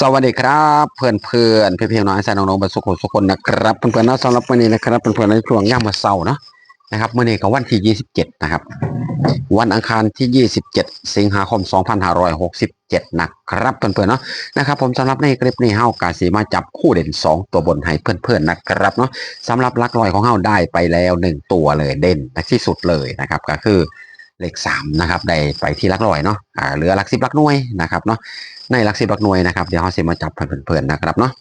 สวัสดีครับเพื่อนเพื่อนๆพี่ๆน้องๆสายน้องๆบรรสุขสุขคนนะครับเพื่อนๆนนะสำหรับวันนี้นะครับเพื่อนๆในช่วงย่ามมาเศร้าเนาะนะครับเมื่อนี้ก็วันที่27นะครับ วันอังคารที่27สิงหาคม2567นะครับเพื่อนๆเนาะนะครับ ผมสำหรับในคลิปนี้เฮากาสีมาจับคู่เด่น2ตัวบนให้เพื่อนๆนะครับเนาะสำหรับลักลอยของเฮาได้ไปแล้ว1ตัวเลยเด่นที่สุดเลยนะครับ ก็คือ เลข3นะครับได้ไปที่ลักลอยเนาะอ่าเหลือหลักสิบลักหน่วยนะครับเนาะในหลักสิบหลักหน่วยนะครับเดี๋ยวเขาจะมาจับเพื่อนๆนะครับเนาะ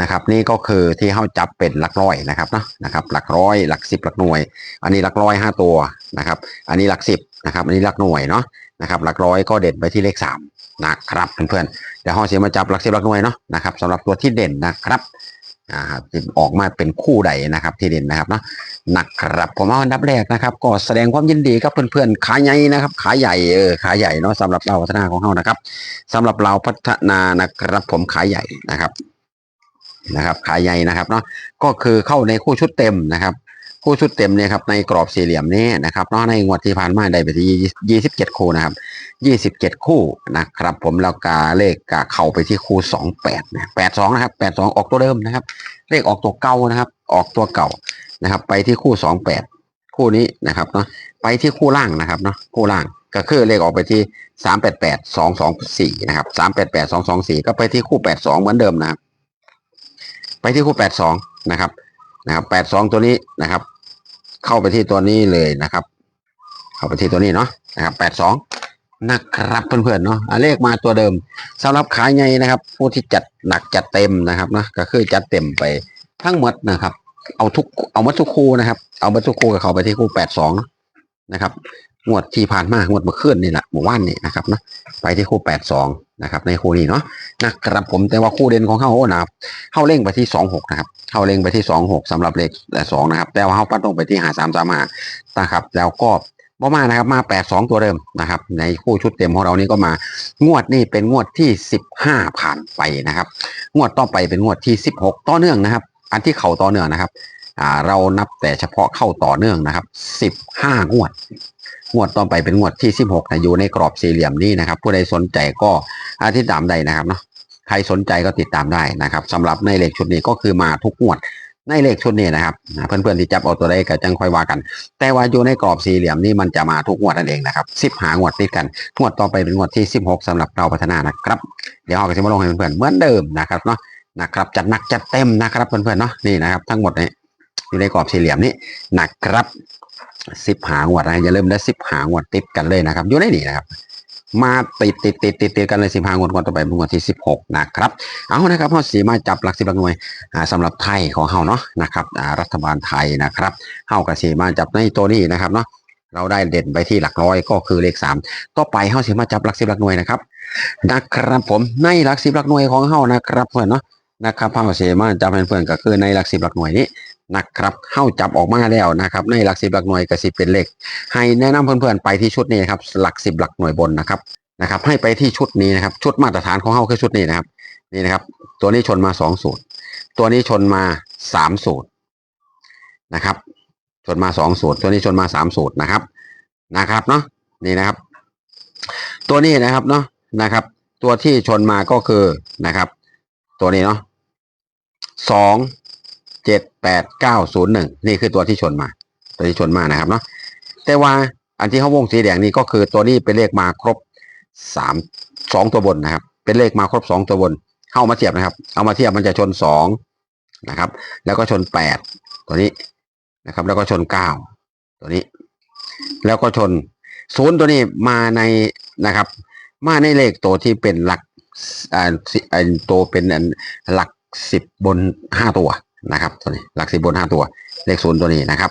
นะครับ นี่ก็คือที่เขาจับเป็นหลักร้อยนะครับเนาะนะครับหลักร้อยหลักสิบหลักหน่วย อันนี้หลักร้อยห้าตัวนะครับอันนี้หลักสิบนะครับอันนี้หลักหน่วยเนาะนะครับหลักร้อยก็เด่นไปที่เลขสามนะครับเพื่อนๆเดี๋ยวเขาจะมาจับหลักสิบหลักหน่วยเนาะนะครับสำหรับตัวที่เด่นนะครับ อ่าจะออกมาเป็นคู่ใดนะครับที่เด่นนะครับเนาะนะครับผมเอาอันดับแรกนะครับ ก็แสดงความยินดีกับเพื่อนๆ ขาใหญ่นะครับ ขาใหญ่เออขาใหญ่เนาะสำหรับเราพัฒนาของเขานะครับสำหรับเราพัฒนานะครับ ผมขายใหญ่นะครับนะครับ ขายใหญ่นะครับเนาะก็คือเข้าในคู่ชุดเต็มนะครับ คู่ชุดเต็มเนี่ยครับในกรอบสี่เหลี่ยมนี้นะครับเนาะในงวดที่ผ่านมาได้ไปที่ยี่สิบเจ็ดคู่นะครับยี่สิบเจ็ดคู่นะครับ ผมแล้วกาเลขกาเข้าไปที่คู่สองแปดนะแปดสองนะครับแปดสองออกตัวเดิมนะครับ เลขออกตัวเก่านะครับ ออกตัวเก่านะครับ ไปที่คู่สองแปดคู่นี้นะครับเนาะไปที่คู่ล่างนะครับเนาะคู่ล่างก็คือเลขออกไปที่สามแปดแปดสองสองสี่นะครับสามแปดแปดสองสองสี่ก็ไปที่คู่แปดสองเหมือนเดิมนะครับ ไปที่คู่แปดสองนะครับนะครับแปดสองตัวนี้นะครับ เข้าไปที่ตัวนี้เลยนะครับ เข้าไปที่ตัวนี้เนาะนะครับแปดสองนะครับเพื่อนๆเนาะอะเลขมาตัวเดิมสำหรับขายไงนะครับ ผู้ที่จัดหนักจัดเต็มนะครับนะก็คือจัดเต็มไปทั้งหมดนะครับ เอาทุกเอามาทุกคู่นะครับ เอามาทุกคู่กับเขาไปที่คู่แปดสองนะครับ งวดที่ผ่านมางวดเมื่อคืนนี่แหละเมื่อวานนี่นะครับเนาะไปที่คู่แปดสองนะครับ ในคู่นี้เนาะนะครับผมแต่ว่าคู่เด่นของเขาโอ้นะครับเข้าเร่งไปที่สองหกนะครับเข้าเร่งไปที่สองหกสำหรับเลขสองนะครับ แต่ว่าเขาปัดลงไปที่หาสามสามหานะครับ แล้วก็บ่มานะครับมาแปดสองตัวเดิมนะครับ ในคู่ชุดเต็มของเรานี้ก็มางวดนี่เป็นงวดที่สิบห้าผ่านไปนะครับ งวดต่อไปเป็นงวดที่สิบหกต่อเนื่องนะครับ อันที่เข่าต่อเนื่องนะครับอ่าเรานับแต่เฉพาะเข้าต่อเนื่องนะครับสิบห้างวด งวดต่อไปเป็นงวดที่ 16นะอยู่ในกรอบสี่เหลี่ยมนี้นะครับ ผู้ใดสนใจก็อาทิตย์ตามใดนะครับเนาะใครสนใจก็ติดตามได้นะครับสำหรับในเลขชุดนี้ก็คือมาทุกงวดในเลขชุดนี้นะครับเพื่อนๆที่จับเอาตัวใดก็จังค่อยว่ากัน แต่ว่าอยู่ในกรอบสี่เหลี่ยมนี้มันจะมาทุกงวดนั่นเองนะครับสิบหางวดติดกันงวดต่อไปเป็นงวดที่ 16สำหรับเราพัฒนานะครับ เดี๋ยวเราก็จะมาลงให้เพื่อนๆเหมือนเดิมนะครับเนาะนะครับจัดหนักจัดเต็มนะครับเพื่อนๆเนาะนี่นะครับทั้งหมดนี้อยู่ในกรอบสี่เหลี่ยมนี้นะครับ สิบหางวดนะอย่าลืมได้สิบหางวดติดกันเลยนะครับอยู่ในนี้นะครับ มาติดติดติดติดติดกันเลยสิบหางวดก่อนต่อไปงวดที่สิบหกนะครับเอานะครับเราสีมาจับหลักสิบหลักหน่วยอ่าสำหรับไทยของเฮาเนาะนะครับรัฐบาลไทยนะครับเฮากับสีมาจับในตัวนี้นะครับเนาะเราได้เด่นไปที่หลักร้อยก็คือเลขสามต่อไปเฮาสีมาจับหลักสิบหลักหน่วยนะครับนะครับผมในหลักสิบหลักหน่วยของเฮานะครับเพื่อนเนาะนะครับเฮาสีมาจับเพื่อนก็คือในหลักสิบหลักหน่วยนี้ นะครับเข้าจับออกมาแล้วนะครับ ในหลักสิบหลักหน่วยกระสิบเป็นเลขให้แนะนำเพื่อนๆไปที่ชุดนี้นครับหลักสิบหลักหน่วยบนนะครับนะครับ ให้ไปที่ชุดนี้นะครับ ชุดมาตรฐานของเข้าคือชุดนี้นะครับ นี่นะครับ ตัวนี้ชนมาสองสูตร ตัวนี้ชนมาสามสูตรนะครับ ชนมาสองสูตร ตัวนี้ชนมาสามสูตรนะครับนะครับเนาะนี่นะครับ ตัวนี้นะครับเนาะนะครับ ตัวที่ชนมาก็คือนะครับ ตัวนี้เนาะสอง เจ็ดแปดเก้าศูนย์หนึ่งนี่คือตัวที่ชนมา ตัวที่ชนมานะครับเนาะแต่ว่าอันที่เขาวงสีแดงนี่ก็คือตัวนี้เป็นเลขมาครบสามสองตัวบนนะครับ เป็นเลขมาครบสองตัวบนเข้ามาเทียบนะครับ เอามาเทียบมันจะชนสองนะครับ แล้วก็ชนแปดตัวนี้นะครับ แล้วก็ชนเก้าตัวนี้ แล้วก็ชนศูนย์ตัวนี้มาในนะครับ มาในเลขตัวที่เป็นหลักอ่าตัวเป็นหลักสิบบนห้าตัว นะครับตัวนี้หลักสิบบนห้าตัว เลขศูนย์ตัวนี้นะครับ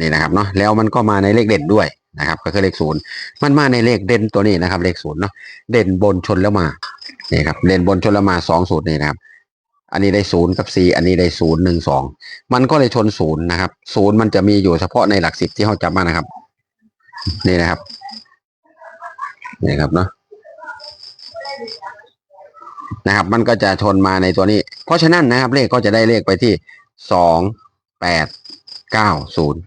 นี่นะครับเนาะแล้วมันก็มาในเลขเด่นด้วยนะครับ ก็คือเลขศูนย์มันมาในเลขเด่นตัวนี้นะครับ เลขศูนย์เนาะเด่นบนชนแล้วมานี่ครับเด่นบนชนแล้วมาสองสูตรนี่นะครับ อันนี้ได้ศูนย์กับสี่อันนี้ได้ศูนย์หนึ่งสองมันก็เลยชนศูนย์นะครับศูนย์มันจะมีอยู่เฉพาะในหลักสิบที่เขาจับมานะครับ นี่นะครับนี่ครับเนาะ นะครับ มันก็จะชนมาในตัวนี้ เพราะฉะนั้นนะครับ เลขก็จะได้เลขไปที่สองแปดเก้าศูนย์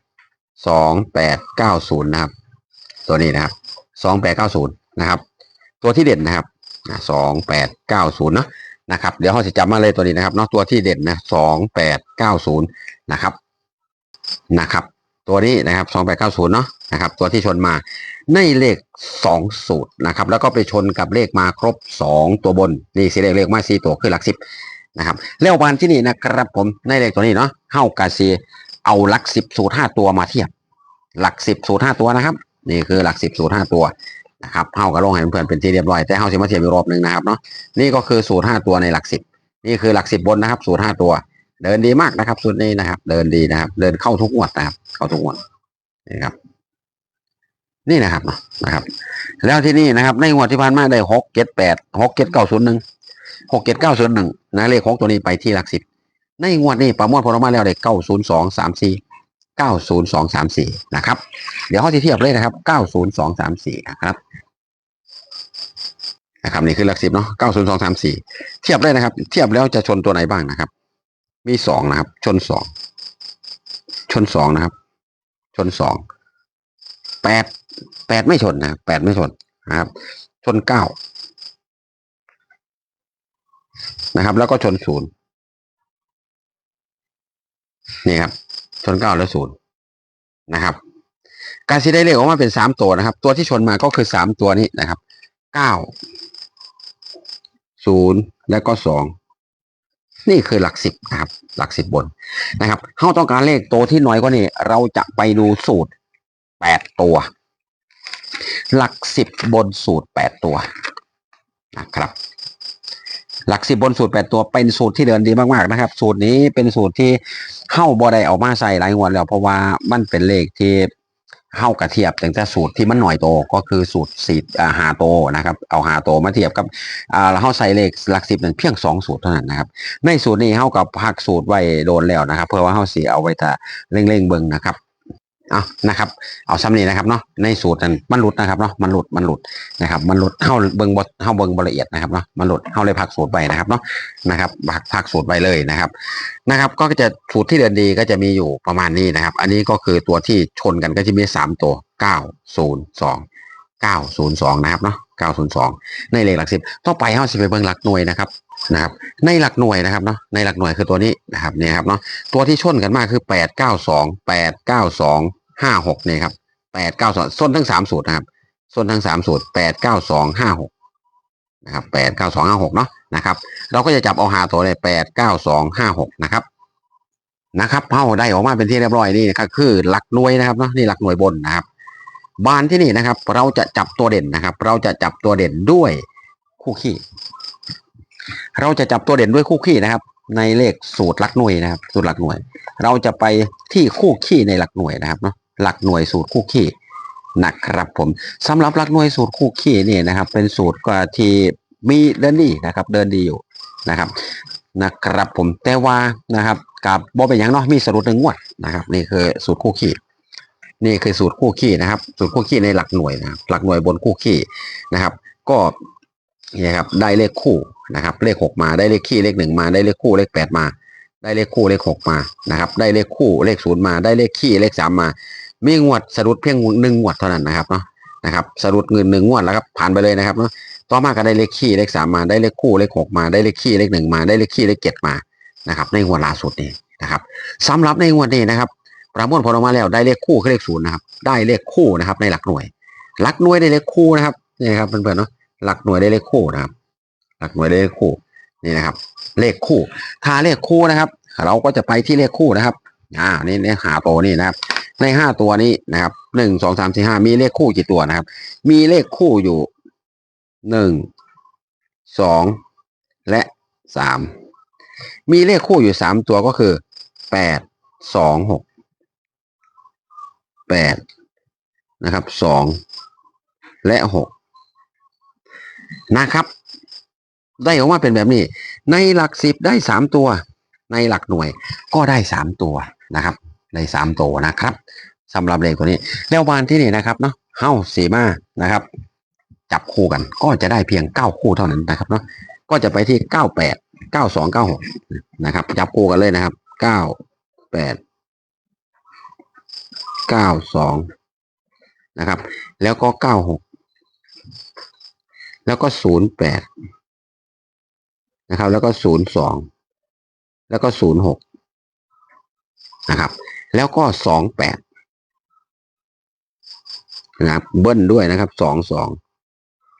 สองแปดเก้าศูนย์นะครับ ตัวนี้นะครับสองแปดเก้าศูนย์นะครับ ตัวที่เด่นนะครับสองแปดเก้าศูนย์เนาะนะครับ เดี๋ยวเขาจะจำมาเลยตัวนี้นะครับเนาะตัวที่เด่นนะสองแปดเก้าศูนย์นะครับนะครับ ตัวนี้นะครับสองแปดเก้าศูนย์เนาะนะครับ ตัวที่ชนมา ในเลขสองสูตรนะครับ แล้วก็ไปชนกับเลขมาครบสองตัวบน นี่สิเลขเลขมาสี่ตัวคือหลักสิบนะครับแล้ววันที่นี่นะครับผมในเลขตัวนี้เนาะเฮ้ากาซีเอาหลักสิบสูตรห้าตัวมาเทียบ หลักสิบสูตรห้าตัวนะครับ นี่คือหลักสิบสูตรห้าตัวนะครับเฮ้ากับลงให้เพื่อนๆเป็นที่เรียบร้อยแต่เฮ้าจะมาเทียบอีกรอบหนึ่งนะครับเนาะนี่ก็คือสูตรห้าตัวในหลักสิบนี่คือหลักสิบบนนะครับ สูตรห้าตัว เดินดีมากนะครับสูตรนี้นะครับ เดินดีนะครับ เดินเข้าทุกงวดนะครับ เข้าทุกงวดนี่ครับ นี่นะครับนะครับ แล้วที่นี่นะครับ ในงวดที่ผ่านมาได้หกเจ็ดแปดหกเจ็ดเก้าศูนย์หนึ่งหกเจ็ดเก้าศูนย์หนึ่งนะเลขหกตัวนี้ไปที่หลักสิบในงวดนี้ประมวลผลออกมาแล้วได้เก้าศูนย์สองสามสี่เก้าศูนย์สองสามสี่นะครับ เดี๋ยวเขาจะเทียบเลยนะครับเก้าศูนย์สองสามสี่นะครับนะครับนี่คือหลักสิบเนาะเก้าศูนย์สองสามสี่เทียบเลยนะครับ เทียบแล้วจะชนตัวไหนบ้างนะครับ มีสองนะครับ ชนสองชนสองนะครับ ชนสองแปด แปดไม่ชนนะแปดไม่ชนนะครับ ชนเก้านะครับ แล้วก็ชนศูนย์นี่ครับ ชนเก้าแล้วศูนย์นะครับการที่ได้เลขออกมาเป็นสามตัวนะครับ ตัวที่ชนมาก็คือสามตัวนี้นะครับเก้าศูนย์แล้วก็สองนี่คือหลักสิบนะครับ หลักสิบบนนะครับเขาต้องการเลขตัวที่น้อยกว่านี้ เราจะไปดูสูตรแปดตัว หลักสิบบนสูตรแปดตัวนะครับ หลักสิบบนสูตรแปดตัวเป็นสูตรที่เดินดีมากๆนะครับ สูตรนี้เป็นสูตรที่เข้าบอได้เออกมาใส่หลายงวดแล้ว เพราะว่ามันเป็นเลขที่เข้ากระเทียบตั้งแต่สูตรที่มันหน่อยโตก็คือสูตรสีอ่าหาโตนะครับ เอาหาโตมาเทียบกับอ่าเข้าใส่เลขหลักสิบนึ่งเพียงสองสูตรเท่านั้นนะครับ ในสูตรนี้เข้ากับพักสูตรไว้โดนแล้วนะครับ เพื่อว่าเข้าเสียเอาไว้ถ้าเร่งๆเบิ่งนะครับ เอานะครับ เอาซ้ำนี้นะครับเนาะ ในสูตรนั้นมันหลุดนะครับเนาะ มันหลุด มันหลุดนะครับ มันหลุดเข้าเบิ่งบดเข้าเบิ่งบละเอียดนะครับเนาะ มันหลุดเข้าเลยพักสูตรไปนะครับเนาะ นะครับพักพักสูตรไปเลยนะครับ นะครับ ก็จะสูตรที่เดินดีก็จะมีอยู่ประมาณนี้นะครับ อันนี้ก็คือตัวที่ชนกันก็จะมีสามตัวเก้าศูนย์สอง เก้าศูนย์สองนะครับเนาะเก้าศูนย์สองในเลขหลักสิบต่อไปเข้าสิไปเบิ่งหลักหน่วยนะครับนะครับ ในหลักหน่วยนะครับเนาะในหลักหน่วยคือตัวนี้นะครับเนี่ยครับเนาะตัวที่ชนกันมากคือแปดเก้าสองแปดเก้าสองห้าหกเนี่ยครับแปดเก้าสองส้นทั้งสามสูตรนะครับส้นทั้งสามสูตรแปดเก้าสองห้าหกนะครับแปดเก้าสองห้าหกเนาะนะครับ เราก็จะจับเอาหาตัวเลยแปดเก้าสองห้าหกนะครับนะครับเฮาได้ออกมาเป็นที่เรียบร้อยนี่นะครับคือหลักหน่วยนะครับเนาะนี่หลักหน่วยบนนะครับ บานที่นี่นะครับ เราจะจับตัวเด่นนะครับ เราจะจับตัวเด่นด้วยคู่ขี้ เราจะจับตัวเด่นด้วยคู่ขี้นะครับ ในเลขสูตรหลักหน่วยนะครับ สูตรหลักหน่วย เราจะไปที่คู่ขี้ในหลักหน่วยนะครับเนาะหลักหน่วยสูตรคู่ขี้นะครับผมสำหรับหลักหน่วยสูตรคู่ขี้นี่นะครับ เป็นสูตรก็ที่มีเดินดีนะครับ เดินดีอยู่นะครับนะครับผมแต่ว่านะครับกับบอเป็นอย่างเนาะมีสรุปหนึ่งงวดนะครับ นี่คือสูตรคู่ขี้ นี่คือสูตรคู่ขี้นะครับ สูตรคู่ขี้ในหลักหน่วยนะครับหลักหน่วยบนคู่ขี้นะครับ ก็นี่ครับได้เลขคู่นะครับ เลขหกมาได้เลขขี้เลขหนึ่งมาได้เลขคู่เลขแปดมา ได้เลขคู่เลขหกมานะครับ ได้เลขคู่เลขศูนย์มาได้เลขขี้เลขสามมามีงวดสรุปเพียงหนึ่งงวดเท่านั้นนะครับเนาะนะครับสรุปเงินหนึ่งงวดแล้วครับผ่านไปเลยนะครับเนาะต่อมาก็ได้เลขขี้เลขสามมาได้เลขคู่เลขหกมาได้เลขขี้เลขหนึ่งมาได้เลขขี้เลขเจ็ดมานะครับในงวดล่าสุดนี้นะครับสำหรับในงวดนี้นะครับ ประมวลผลออกมาแล้วได้เลขคู่คือเลขศูนย์นะครับ ได้เลขคู่นะครับ ในหลักหน่วย หลักหน่วยได้เลขคู่นะครับนี่ครับเพื่อนๆเนาะหลักหน่วยได้เลขคู่นะครับ หลักหน่วยได้เลขคู่นี่นะครับ เลขคู่ถ้าเลขคู่นะครับ เราก็จะไปที่เลขคู่นะครับอ่านี่เลขหาตัวนี่นะครับ ในห้าตัวนี้นะครับหนึ่งสองสามสี่ห้ามีเลขคู่กี่ตัวนะครับ มีเลขคู่อยู่หนึ่งสองและสามมีเลขคู่อยู่สามตัวก็คือแปดสองหก แปดนะครับสองและหกนะครับ ได้ออกมาเป็นแบบนี้ ในหลักสิบได้สามตัว ในหลักหน่วยก็ได้สามตัวนะครับในสามตัวนะครับสำหรับเลขตัวนี้ แล้ววันที่นี่นะครับเนาะเฮ้าสีมานะครับ จับคู่กันก็จะได้เพียงเก้าคู่เท่านั้นนะครับเนาะก็จะไปที่เก้าแปดเก้าสองเก้าหกนะครับ จับคู่กันเลยนะครับเก้าแปด เก้าสองนะครับ แล้วก็เก้าหกแล้วก็ศูนย์แปดนะครับ แล้วก็ศูนย์สองแล้วก็ศูนย์หกนะครับ แล้วก็สองแปดนะครับเบิ้ลด้วยนะครับสองสอง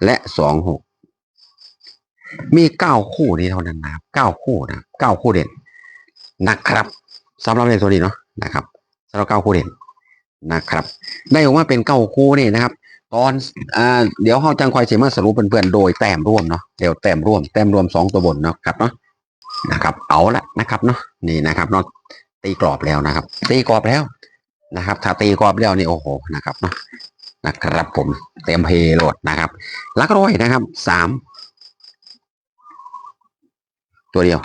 และสองหกมีเก้าคู่นี้เท่านั้นนะครับเก้าคู่นะเก้าคู่เด่นนะครับสำหรับในตัวนี้เนาะนะครับสำหรับเก้าคู่เด่น นะครับ ได้ออกมาเป็นเก้าคู่นี่นะครับ ตอนอ่าเดี๋ยวเฮาจังคอยเสียมาสรุปเพื่อนๆโดยแต้มร่วมเนาะเดี๋ยวแต้มร่วมแต้มรวมสองตัวบนเนาะครับเนาะนะครับเอาละนะครับเนาะนี่นะครับเนาะตีกรอบแล้วนะครับ ตีกรอบแล้วนะครับ ถ้าตีกรอบแล้วนี่โอ้โหนะครับเนาะนะครับผมเต็มเพโหลดนะครับลักร้อยนะครับสามตัวเดียว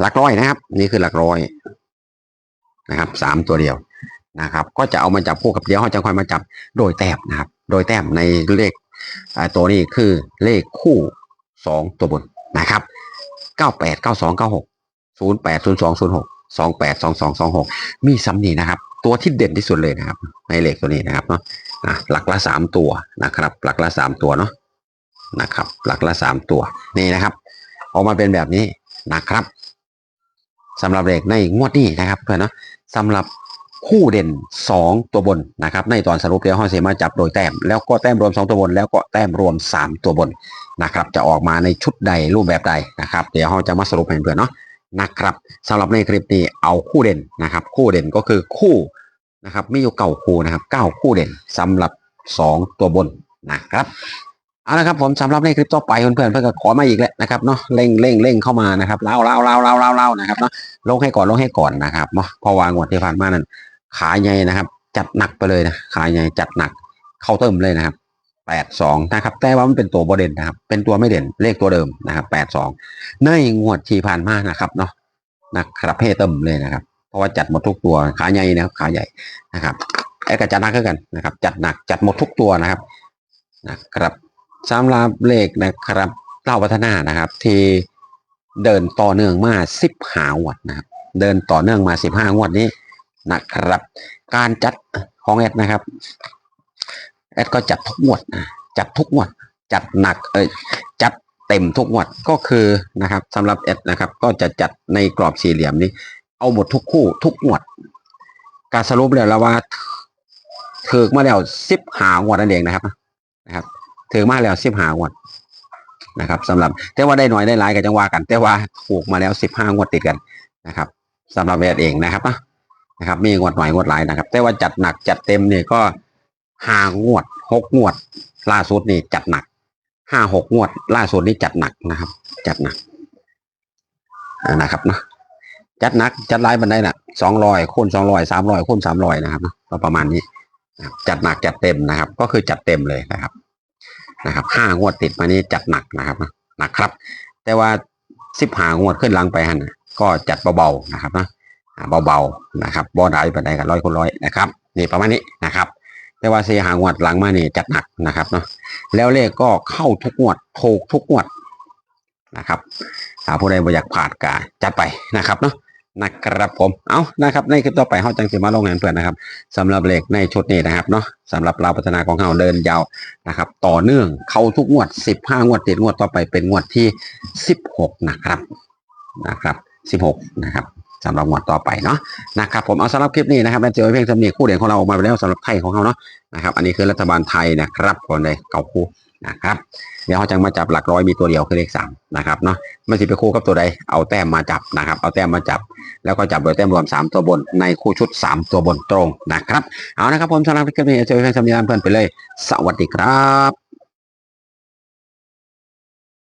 หลักร้อยนะครับ นี่คือหลักร้อยนะครับสามตัวเดียว นะครับ ก็จะเอามาจับคู่กับเดียวเขาจะคอยมาจับโดยแต้มนะครับ โดยแต้มในเลขตัวนี้คือเลขคู่สองตัวบนนะครับเก้าแปดเก้าสองเก้าหกศูนย์แปดศูนย์สองศูนย์หกสองแปดสองสองสองหกมีซ้ำนี่นะครับ ตัวที่เด่นที่สุดเลยนะครับ ในเลขตัวนี้นะครับเนาะอะหลักละสามตัวนะครับ หลักละสามตัวเนาะนะครับ หลักละสามตัวนี่นะครับ ออกมาเป็นแบบนี้นะครับสำหรับเลขในงวดนี้นะครับเพื่อนเนาะสำหรับ คู่เด่นสองตัวบนนะครับในตอนสรุปเดี๋ยวห้องเสมาจับโดยแต้มแล้วก็แต้มรวมสองตัวบน แล้วก็แต้มรวมสามตัวบนนะครับจะออกมาในชุดใดรูปแบบใดนะครับเดี๋ยวเราจะมาสรุปให้เพื่อนเนาะนะครับสำหรับในคลิปนี้เอาคู่เด่นนะครับ คู่เด่นก็คือคู่นะครับมีอยู่เก้าคู่นะครับเก้าคู่เด่นสำหรับสองตัวบนนะครับเอาละครับผมสำหรับในคลิปต่อไปเพื่อนๆเพื่อนก็ขอมาอีกแล้วนะครับเนาะเร่งเร่งเร่งเข้ามานะครับเล่าเล่าเล่าเล่าเล่าเล่านะครับเนาะลงให้ก่อนลงให้ก่อนนะครับเนาะพอวางงวดที่ผ่านมานั้น ขาใหญ่นะครับ จัดหนักไปเลยนะขาใหญ่จัดหนักเข้าเติมเลยนะครับแปดสองนะครับ แต่ว่ามันเป็นตัวบเด่นนะครับ เป็นตัวไม่เด่นเลขตัวเดิมนะครับแปดสองในงวดที่ผ่านมานะครับเนาะนะครับเพเติมเลยนะครับ เพราะว่าจัดหมดทุกตัวขาใหญ่นะครับ ขาใหญ่นะครับไอ้กระจัดหนักคือกันนะครับ จัดหนักจัดหมดทุกตัวนะครับนะครับสำหรับเลขนะครับเล่าพัฒนานะครับ ที่เดินต่อเนื่องมาสิบหางวดนะครับ เดินต่อเนื่องมาสิบห้างวดนี้ นะครับ การจัดของแอดนะครับ แอดก็จัดทุกงวดจัดทุกงวด จัดหนักเอ้ยจัดเต็มทุกงวดก็คือนะครับสำหรับแอดนะครับ ก็จะจัดในกรอบสี่เหลี่ยมนี้ เอาหมดทุกคู่ทุกงวด การสรุปแล้วแล้วว่าถือมาแล้วสิบหางวดนั่นเองนะครับนะครับถือมาแล้วสิบหางวดนะครับสำหรับแต่ว่าได้หน่อยได้หลายก็จังว่ากัน แต่ว่าถูกมาแล้วสิบห้างวดติดกันนะครับสำหรับแอดเองนะครับ นะครับ มีงวดหน่อยงวดหลายนะครับ แต่ว่าจัดหนักจัดเต็มเนี่ยก็ห้างวดหกงวด ล่าสุดนี่จัดหนักห้าหกงวด ล่าสุดนี่จัดหนักนะครับ จัดหนักนะครับเนาะจัดหนักจัดหลายบันไดน่ะสองร้อยคูณสองร้อยสามร้อยคูณสามร้อยนะครับเนาะก็ประมาณนี้จัดหนักจัดเต็มนะครับ ก็คือจัดเต็มเลยนะครับนะครับห้างวดติดมานี้จัดหนักนะครับหนักครับ แต่ว่าสิบหางวดขึ้นหลังไปหันน่ะก็จัดเบาๆนะครับนะ เบาๆนะครับบ่ได้ปานใดกันร้อยคนร้อยนะครับนี่ประมาณนี้นะครับ แต่ว่าเสียหางวดหลังมานี่จัดหนักนะครับเนาะแล้วเลขก็เข้าทุกงวดถูกทุกงวดนะครับถ้าผู้ใดบ่อยากผ่านกาจัดไปนะครับเนาะนะครับผมเอานะครับในคลิปต่อไปเฮาจังสิมาลงงานเพื่อนนะครับสำหรับเลขในชุดนี้นะครับเนาะสำหรับเราพัฒนาของเฮาเดินยาวนะครับ ต่อเนื่องเข้าทุกงวด 15 งวดติดงวดต่อไปเป็นงวดที่ 16 นะครับนะครับ 16 นะครับ สำหรับงวดต่อไปเนาะนะครับผมเอาสำหรับคลิปนี้นะครับแม่เจอเพียงสำเนียงคู่เด่นของเราออกมาไปแล้วสำหรับไทยของเขาเนาะนะครับอันนี้คือรัฐบาลไทยนะครับคนใดเก่าคู่นะครับเดี๋ยวเขาจะมาจับหลักร้อยมีตัวเดียวคือเลขสามนะครับเนาะไม่สิไปคู่กับตัวใดเอาแต้มมาจับนะครับ เอาแต้มมาจับ แล้วก็จับโดยแต้มรวม 3 ตัวบนในคู่ชุด 3 ตัวบนตรงนะครับเอานะครับผมสำหรับคลิปนี้เจอเพียงสำเนียงเพื่อนไปเลย สวัสดีครับ